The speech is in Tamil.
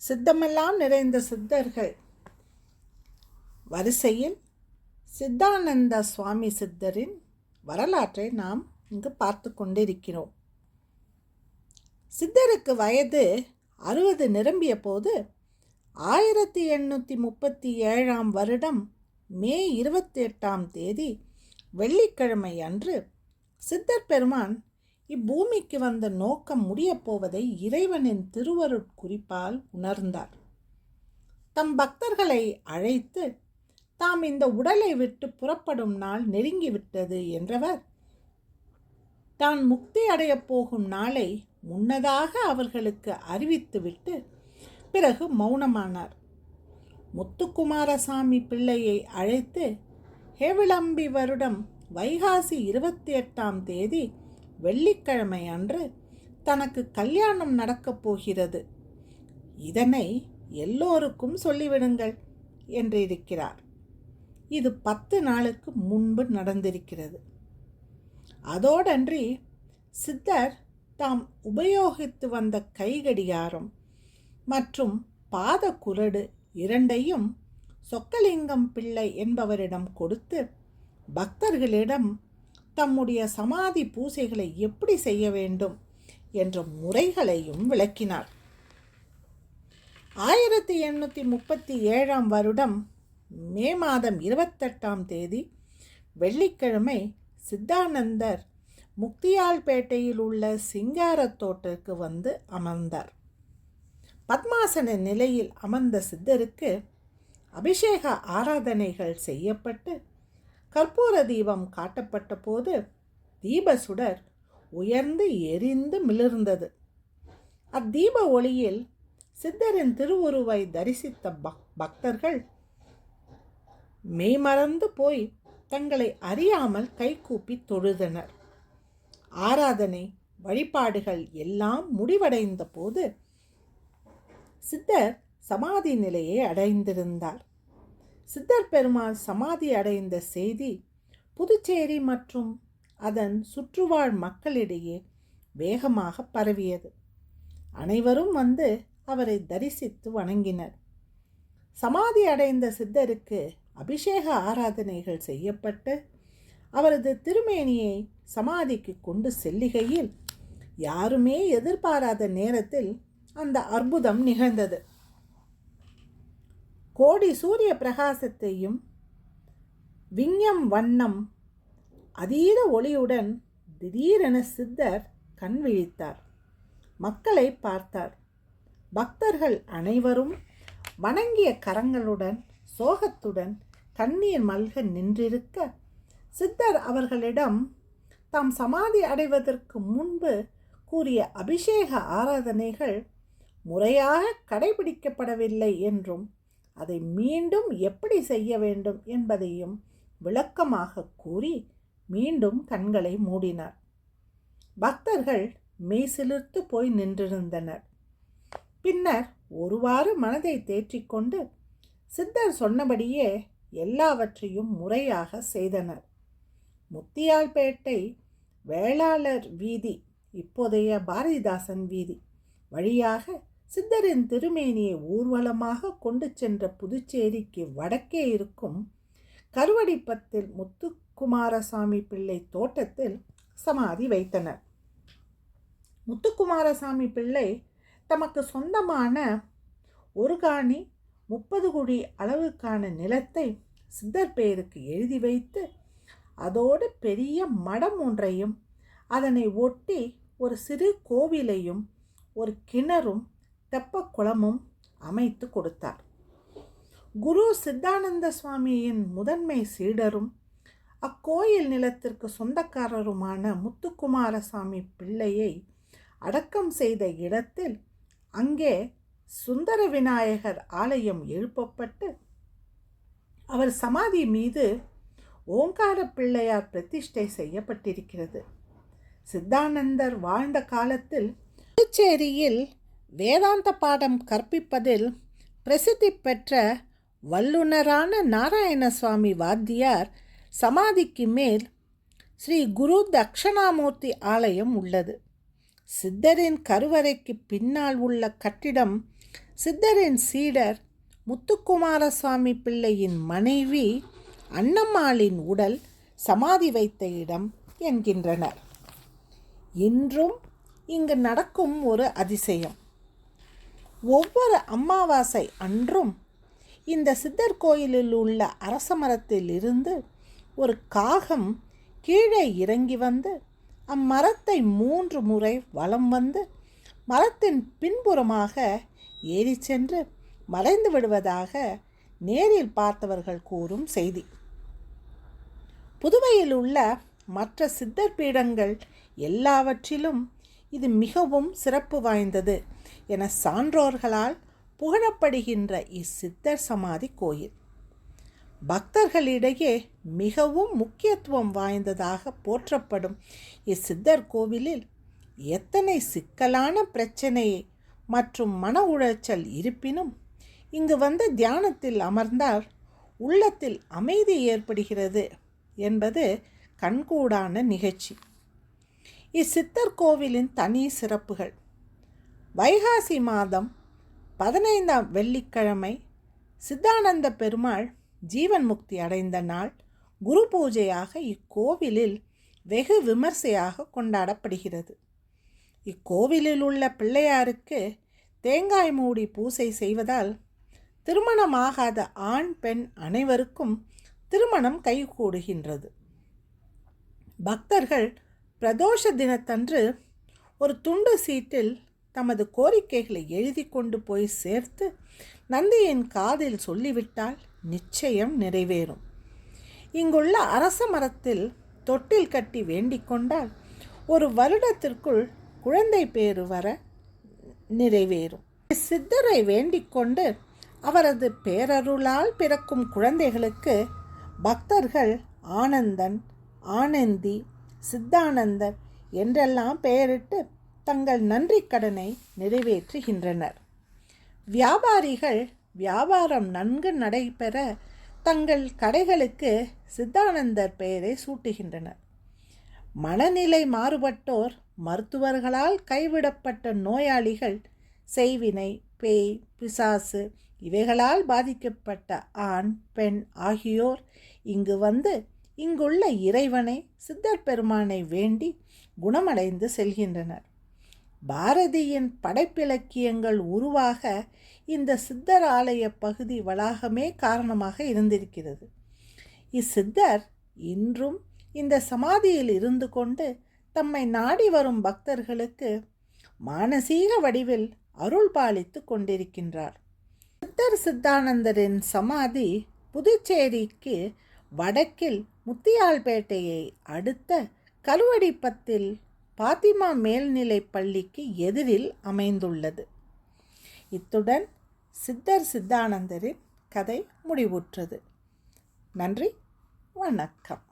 சித்தமெல்லாம் நிறைந்த சித்தர்கள். வரிசையில் சித்தானந்த சுவாமி சித்தரின் வரலாற்றை நாம் இங்கு பார்த்து கொண்டிருக்கிறோம். சித்தருக்கு வயது அறுபது நிரம்பிய போது ஆயிரத்தி எண்ணூற்றி முப்பத்தி ஏழாம் வருடம் மே இருபத்தி எட்டாம் தேதி வெள்ளிக்கிழமை அன்று சித்தர் பெருமான் இப்பூமிக்கு வந்த நோக்கம் முடியப் போவதை இறைவனின் திருவருட்குறிப்பால் உணர்ந்தார். தம் பக்தர்களை அழைத்து தாம் இந்த உடலை விட்டு புறப்படும் நாள் நெருங்கிவிட்டது என்றவர் தான் முக்தி அடையப் போகும் நாளை முன்னதாக அவர்களுக்கு அறிவித்துவிட்டு பிறகு மௌனமானார். முத்துக்குமாரசாமி பிள்ளையை அழைத்து ஹேவிளம்பி வருடம் வைகாசி இருபத்தி எட்டாம் தேதி வெள்ளிக்கிழமை அன்று தனக்கு கல்யாணம் நடக்கப் போகிறது. இதனை எல்லோருக்கும் சொல்லிவிடுங்கள் என்றிருக்கிறார். இது பத்து நாளுக்கு முன்பு நடந்திருக்கிறது. அதோடன்றி சித்தர் தாம் உபயோகித்து வந்த கைகடிகாரம் மற்றும் பாத குரடு இரண்டையும் சொக்கலிங்கம் பிள்ளை என்பவரிடம் கொடுத்து பக்தர்களிடம் தம்முடைய சமாதி பூசைகளை எப்படி செய்ய வேண்டும் என்ற முறைகளையும் விளக்கினார். ஆயிரத்தி எண்ணூற்றி முப்பத்தி ஏழாம் வருடம் மே மாதம் இருபத்தெட்டாம் தேதி வெள்ளிக்கிழமை சித்தானந்தர் முக்தியால்பேட்டையில் உள்ள சிங்காரத்தோட்டிற்கு வந்து அமர்ந்தார். பத்மாசன நிலையில் அமர்ந்த சித்தருக்கு அபிஷேக ஆராதனைகள் செய்யப்பட்டு கற்பூர தீபம் காட்டப்பட்ட போது தீப சுடர் உயர்ந்து எரிந்து மிளிர்ந்தது. அத்தீப ஒளியில் சித்தரின் திருவுருவை தரிசித்த பக் பக்தர்கள் மெய்மறந்து போய் தங்களை அறியாமல் கைகூப்பி தொழுதனர். ஆராதனை வழிபாடுகள் எல்லாம் முடிவடைந்த போது சித்தர் சமாதி நிலையை அடைந்திருந்தார். சித்தர் பெருமாள் சமாதி அடைந்த செய்தி புதுச்சேரி மற்றும் அதன் சுற்றுவாழ் மக்களிடையே வேகமாக பரவியது. அனைவரும் வந்து அவரை தரிசித்து வணங்கினர். சமாதி அடைந்த சித்தருக்கு அபிஷேக ஆராதனைகள் செய்யப்பட்டு அவரது திருமேனியை சமாதிக்கு கொண்டு செல்லுகையில் யாருமே எதிர்பாராத நேரத்தில் அந்த அற்புதம் நிகழ்ந்தது. கோடி சூரிய பிரகாசத்தையும் விஞ்ஞம் வண்ணம் அதீத ஒளியுடன் திடீரென சித்தர் கண் விழித்தார். மக்களை பார்த்தார். பக்தர்கள் அனைவரும் வணங்கிய கரங்களுடன் சோகத்துடன் கண்ணீர் மல்க நின்றிருக்க சித்தர் அவர்களிடம் தாம் சமாதி அடைவதற்கு முன்பு கூறிய அபிஷேக ஆராதனைகள் முறையாக கடைபிடிக்கப்படவில்லை என்றும் அதை மீண்டும் எப்படி செய்ய வேண்டும் என்பதையும் விளக்கமாக கூறி மீண்டும் கண்களை மூடினார். பக்தர்கள் மெய்சிலிர்த்து போய் நின்றிருந்தனர். பின்னர் ஒருவாறு மனதை தேற்றிக்கொண்டு சித்தர் சொன்னபடியே எல்லாவற்றையும் முறையாக செய்தனர். முத்தியால்பேட்டை வேளாளர் வீதி இப்போதைய பாரதிதாசன் வீதி வழியாக சித்தரின் திருமேனியை ஊர்வலமாக கொண்டு சென்ற புதுச்சேரிக்கு வடக்கே இருக்கும் கருவடிப்பத்தில் முத்துக்குமாரசாமி பிள்ளை தோட்டத்தில் சமாதி வைத்தனர். முத்துக்குமாரசாமி பிள்ளை தமக்கு சொந்தமான ஒரு காணி முப்பது குடி அளவுக்கான நிலத்தை சித்தர் பெயருக்கு எழுதி வைத்து அதோடு பெரிய மடம் ஒன்றையும் அதனை ஒட்டி ஒரு சிறு கோவிலையும் ஒரு கிணறும் தெப்பக்குளமும் அமைத்து கொடுத்தார். குரு சித்தானந்த சுவாமியின் முதன்மை சீடரும் அக்கோயில் நிலத்திற்கு சொந்தக்காரருமான முத்துக்குமாரசாமி பிள்ளையை அடக்கம் செய்த இடத்தில் அங்கே சுந்தர விநாயகர் ஆலயம் எழுப்பப்பட்டு அவர் சமாதி மீது ஓங்கார பிள்ளையார் பிரதிஷ்டை செய்யப்பட்டிருக்கிறது. சித்தானந்தர் வாழ்ந்த காலத்தில் புதுச்சேரியில் வேதாந்த பாடம் கற்பிப்பதில் பிரசித்தி பெற்ற வல்லுனரான நாராயணசுவாமி வாத்தியார் சமாதிக்கு மேல் ஸ்ரீ குரு தக்ஷணாமூர்த்தி ஆலயம் உள்ளது. சித்தரின் கருவறைக்கு பின்னால் உள்ள கட்டிடம் சித்தரின் சீடர் முத்துக்குமாரசுவாமி பிள்ளையின் மனைவி அன்னம்மாளின் உடல் சமாதி வைத்த இடம் என்கின்றனர். இன்றும் இங்கு நடக்கும் ஒரு அதிசயம். ஒவ்வொரு அமாவாசை அன்றும் இந்த சித்தர் கோயிலில் உள்ள அரச மரத்தில் இருந்து ஒரு காகம் கீழே இறங்கி வந்து அம்மரத்தை மூன்று முறை வலம் வந்து மரத்தின் பின்புறமாக ஏறி சென்று மறைந்து விடுவதாக நேரில் பார்த்தவர்கள் கூறும் செய்தி. புதுவையில் உள்ள மற்ற சித்தர் பீடங்கள் எல்லாவற்றிலும் இது மிகவும் சிறப்பு வாய்ந்தது. என சான்றோர்களால் புகழப்படுகின்ற இச்சித்தர் சமாதி கோயில். பக்தர்களிடையே மிகவும் முக்கியத்துவம் வாய்ந்ததாக போற்றப்படும் இச்சித்தர் கோவிலில் எத்தனை சிக்கலான பிரச்சனை மற்றும் மன உளைச்சல் இருப்பினும் இங்கு வந்து தியானத்தில் அமர்ந்தால் உள்ளத்தில் அமைதி ஏற்படுகிறது என்பது கண்கூடான நிகழ்ச்சி. இச்சித்தர் கோவிலின் தனி சிறப்புகள். வைகாசி மாதம் பதினைந்தாம் வெள்ளிக்கிழமை சித்தானந்த பெருமாள் ஜீவன் முக்தி அடைந்த நாள். குரு பூஜையாக இக்கோவிலில் வெகு விமர்சையாக கொண்டாடப்படுகிறது. இக்கோவிலில் உள்ள பிள்ளையாருக்கு தேங்காய் மூடி பூசை செய்வதால் திருமணமாகாத ஆண் பெண் அனைவருக்கும் திருமணம் கைகூடுகின்றது. பக்தர்கள் பிரதோஷ தினத்தன்று ஒரு துண்டு சீட்டில் தமது கோரிக்கைகளை எழுதி கொண்டு போய் சேர்த்து நந்தியின் காதில் சொல்லிவிட்டால் நிச்சயம் நிறைவேறும். இங்குள்ள அரச மரத்தில் தொட்டில் கட்டி வேண்டிக் கொண்டால் ஒரு வருடத்திற்குள் குழந்தை பேறு வர நிறைவேறும். சித்தரை வேண்டிக் கொண்டு அவரது பேரருளால் பிறக்கும் குழந்தைகளுக்கு பக்தர்கள் ஆனந்தன் ஆனந்தி சித்தானந்தர் என்றெல்லாம் பெயரிட்டு தங்கள் நன்றி கடனை நிறைவேற்றுகின்றனர். வியாபாரிகள் வியாபாரம் நன்கு நடைபெற தங்கள் கடைகளுக்கு சித்தானந்தர் பெயரை சூட்டுகின்றனர். மனநிலை மாறுபட்டோர் மருத்துவர்களால் கைவிடப்பட்ட நோயாளிகள் செய்வினை பேய் பிசாசு இவைகளால் பாதிக்கப்பட்ட ஆண் பெண் ஆகியோர் இங்கு வந்து இங்குள்ள இறைவனை சித்தர் பெருமானை வேண்டி குணமடைந்து செல்கின்றனர். பாரதியின் படைப்பிலக்கியங்கள் உருவாக இந்த சித்தர் ஆலய பகுதி வளாகமே காரணமாக இருந்திருக்கிறது. இச்சித்தர் இன்றும் இந்த சமாதியில் இருந்து கொண்டு தம்மை நாடி வரும் பக்தர்களுக்கு மானசீக வடிவில் அருள் பாலித்து கொண்டிருக்கின்றார். சித்தர் சித்தானந்தரின் சமாதி புதுச்சேரிக்கு வடக்கில் முத்தியால்பேட்டையை அடுத்த கருவடிப்பத்தில் பாத்திமா மேல்நிலைப் பள்ளிக்கு எதிரில் அமைந்துள்ளது. இத்துடன் சித்தர் சித்தானந்தரின் கதை முடிவுற்றது. நன்றி வணக்கம்.